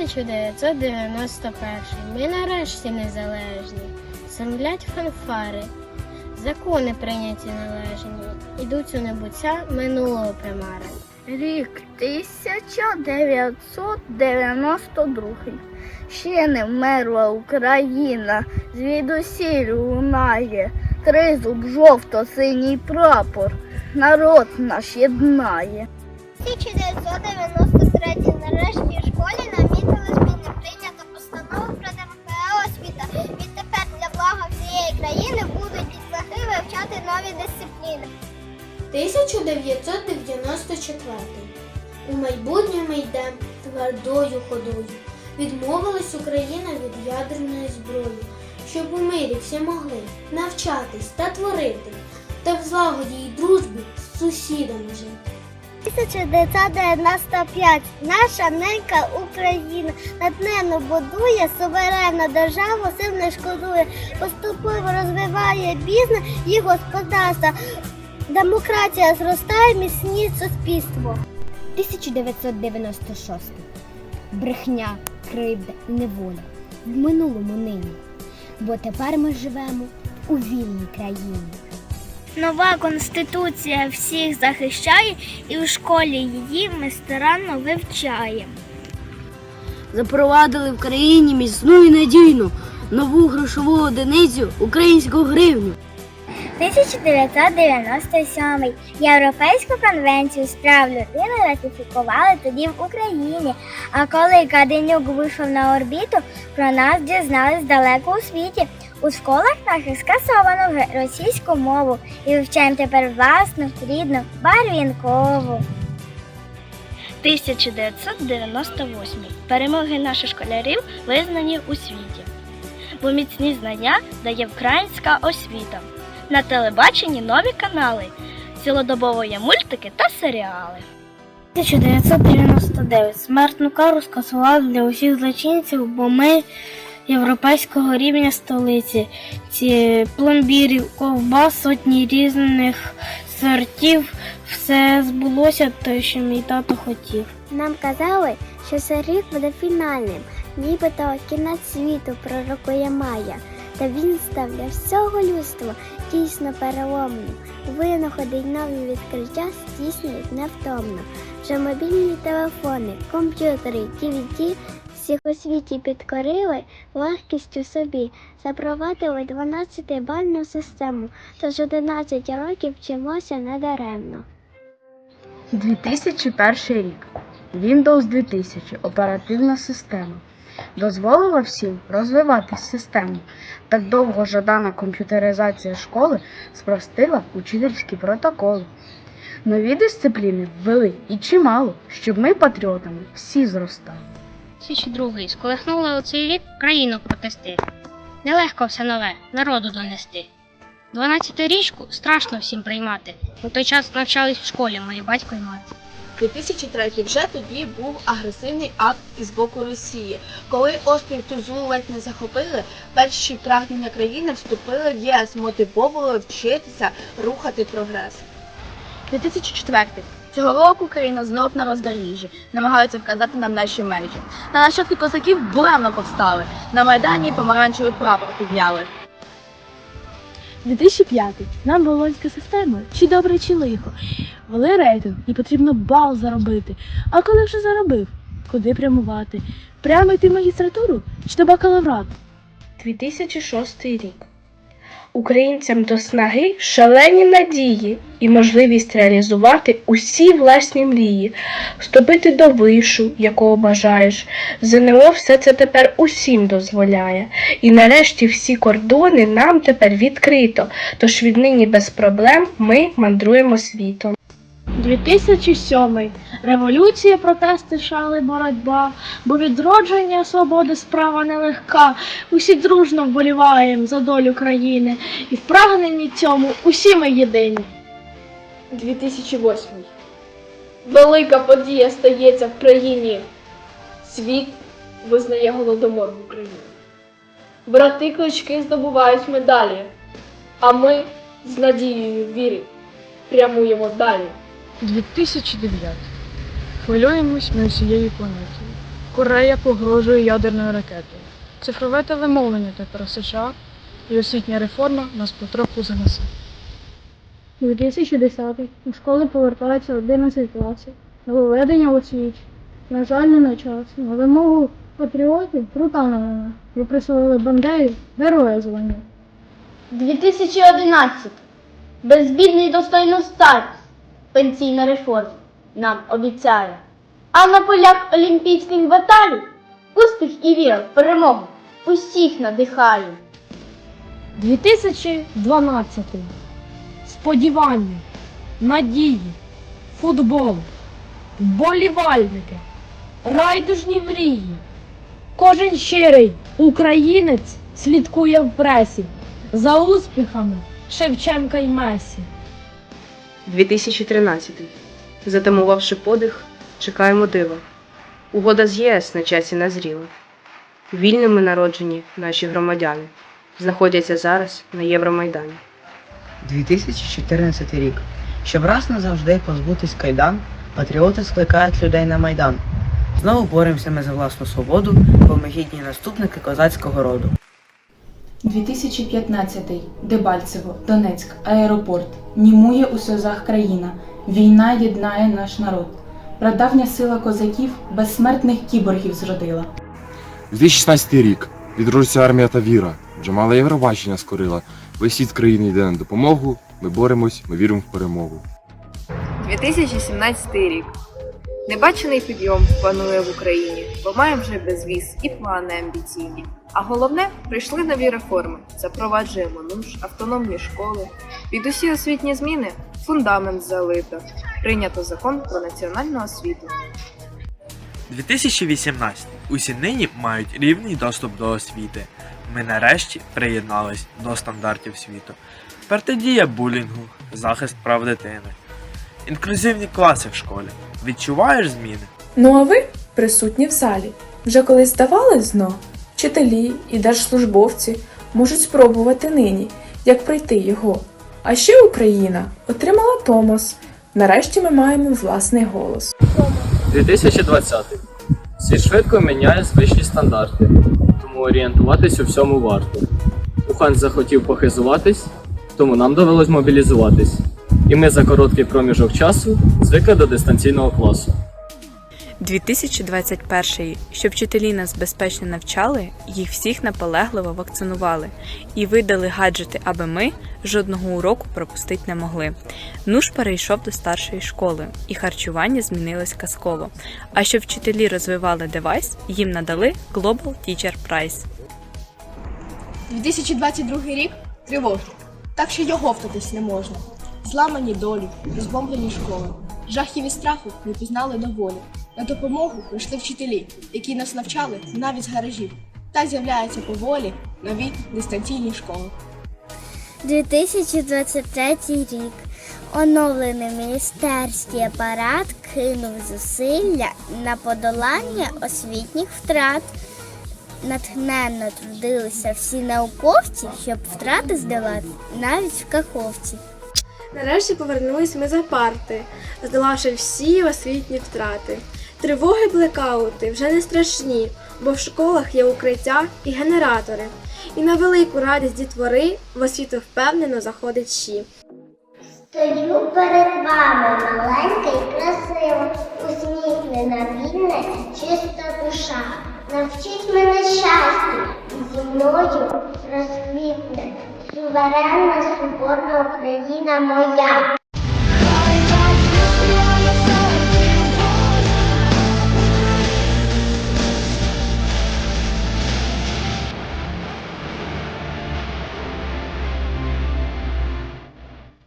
1991. Ми нарешті незалежні. Землять фанфари. Закони прийняті належні. Ідуть у небуття минулого примари. Рік 1992. Ще не вмерла Україна, звідусіль лунає. Тризуб жовто-синій прапор. Народ наш єднає. 1993 нарешті в школі намітили нові дисципліни. 1994. У майбутньому йде твердою ходою. Відмовилась Україна від ядерної зброї, щоб у мирі всі могли навчатись та творити, та в злагоді й дружбі з сусідами жити. 1995 наша ненька Україна надменно будує суверенна державу, сил не шкодує, поступово розвиває бізнес і господарство. Демократія зростає, міцніє суспільство. 1996. Брехня, кривда неволя. В минулому нині. Бо тепер ми живемо у вільній країні. Нова конституція всіх захищає, і в школі її ми старанно вивчаємо. Запровадили в країні міцну і надійну нову грошову одиницю українську гривню. 1997 Європейську конвенцію з прав людини ратифікували тоді в Україні. А коли Каденюк вийшов на орбіту, про нас дізнались далеко у світі. У школах наших скасовано вже російську мову і вивчаємо тепер власну, рідну, барвінкову. 1998. Перемоги наших школярів визнані у світі. Бо міцні знання дає українська освіта. На телебаченні нові канали, цілодобово є мультики та серіали. 1999. Смертну кару скасували для усіх злочинців, бо ми європейського рівня столиці. Ці пломбірів, ковбас, сотні різних сортів. Все збулося, те, що мій тато хотів. Нам казали, що цей рік буде фінальним, нібито кінець світу пророкує Майя. Та він став для всього людства дійсно переломним. Винаходи й нові відкриття здійснюють невтомно. Вже мобільні телефони, комп'ютери, DVD всіх у світі підкорили легкістю собі, запровадили 12-бальну систему, тож 11 років вчимося недаремно. 2001 рік. Windows 2000 оперативна система. Дозволила всім розвивати систему. Так довго жадана комп'ютеризація школи спростила учительські протоколи. Нові дисципліни ввели і чимало, щоб ми патріотами всі зростали. 2002 сколихнули у цей рік країну протести. Нелегко все нове народу донести. 12-річку страшно всім приймати. У той час навчались в школі мої батько і мати. 2003 вже тоді був агресивний акт із боку Росії. Коли острів Тузу ледь не захопили, перші прагнення країни вступили в ЄС, мотивовували вчитися, рухати прогрес. 2004. Цього року Україна знов на роздоріжжі, намагаються вказати нам наші межі. На нащадки козаків буремно повстали. На Майдані помаранчевий прапор підняли. 2005. Нам болонська система, чи добре, чи лихо. Вели рейтинг і потрібно бал заробити. А коли вже заробив, куди прямувати? Прямо йти в магістратуру чи до бакалаврату? 2006 рік. Українцям до снаги шалені надії і можливість реалізувати усі власні мрії, вступити до вишу, якого бажаєш. ЗНО все це тепер усім дозволяє. І нарешті всі кордони нам тепер відкрито. Тож віднині без проблем ми мандруємо світом. 2007. Революція, протести, шали, боротьба, бо відродження свободи справа нелегка. Усі дружно вболіваємо за долю країни, і в прагненні цьому усі ми єдині. 2008. Велика подія стається в країні. Світ визнає голодомор в Україні. Брати клички здобувають медалі, а ми з надією вірі прямуємо далі. 2009. Хвилюємось ми усією планетою. Корея погрожує ядерною ракетою. Цифрове телемовлення тепер США і освітня реформа нас потроху занесе. 2010 у школи повертається 11 класів. Нововведення в освіті. На жаль, не на час. На вимогу патріотів крута новина. Ви присвоїли Бандері героя звання. 2011. Безбідний достойну старість. Пенсійна реформа нам обіцяє. А на полях олімпійських баталій успіх і віра в перемогу усіх надихає. 2012. Сподівання, надії, футбол, вболівальники, райдужні мрії. Кожен щирий українець слідкує в пресі за успіхами Шевченка і Месі. 2013. Затамувавши подих, чекаємо дива. Угода з ЄС на часі назріла. Вільними народжені наші громадяни знаходяться зараз на Євромайдані. 2014 рік. Щоб раз назавжди позбутись кайдан, патріоти скликають людей на майдан. Знову боремося ми за власну свободу, бо ми гідні наступники козацького роду. 2015. Дебальцево, Донецьк, аеропорт. Німує у сльозах країна. Війна єднає наш народ. Прадавня сила козаків безсмертних кіборгів зродила. 2016 рік. Відроджується армія та віра. Вже мала Євробачення скорила. Весь світ країни йде на допомогу. Ми боремось, ми віримо в перемогу. 2017 рік. Небачений підйом панує в Україні, бо маємо вже безвіз і плани амбіційні. А головне, прийшли нові реформи. Запроваджуємо нуж, автономні школи. Під усі освітні зміни фундамент залито. Прийнято закон про національну освіту. 2018. Усі нині мають рівний доступ до освіти. Ми нарешті приєднались до стандартів світу. Протидія булінгу, захист прав дитини. Інклюзивні класи в школі. Відчуваєш зміни? Ну а ви присутні в залі. Вже колись здавалось дно? Вчителі і держслужбовці можуть спробувати нині, як пройти його. А ще Україна отримала Томос. Нарешті ми маємо власний голос. 2020. Світ швидко міняє звичні стандарти, тому орієнтуватись у всьому варто. Ухан захотів похизуватись, тому нам довелось мобілізуватись. І ми за короткий проміжок часу звикли до дистанційного класу. 2021. Щоб вчителі нас безпечно навчали, їх всіх наполегливо вакцинували і видали гаджети, аби ми жодного уроку пропустити не могли. Нуж перейшов до старшої школи, і харчування змінилось казково. А щоб вчителі розвивали девайс, їм надали Global Teacher Prize. 2022 рік тривожний. Так що його втатись не можна. Зламані долі, розбомблені школи. Жахів і страху ми пізнали доволі. На допомогу прийшли вчителі, які нас навчали навіть з гаражів. Так з'являються поволі нові дистанційні школи. 2023 рік. Оновлений міністерський апарат кинув зусилля на подолання освітніх втрат. Натхненно трудилися всі науковці, щоб втрати здолати навіть в Каховці. Нарешті повернулись ми за парти, здолавши всі освітні втрати. Тривоги блекаути вже не страшні, бо в школах є укриття і генератори. І на велику радість дітвори в освіту впевнено заходить щі. Стою перед вами маленька і красива, усміхнена, вільна і чиста душа. Навчіть мене щастю, і зі мною розквітне суверенна, свободна Україна моя.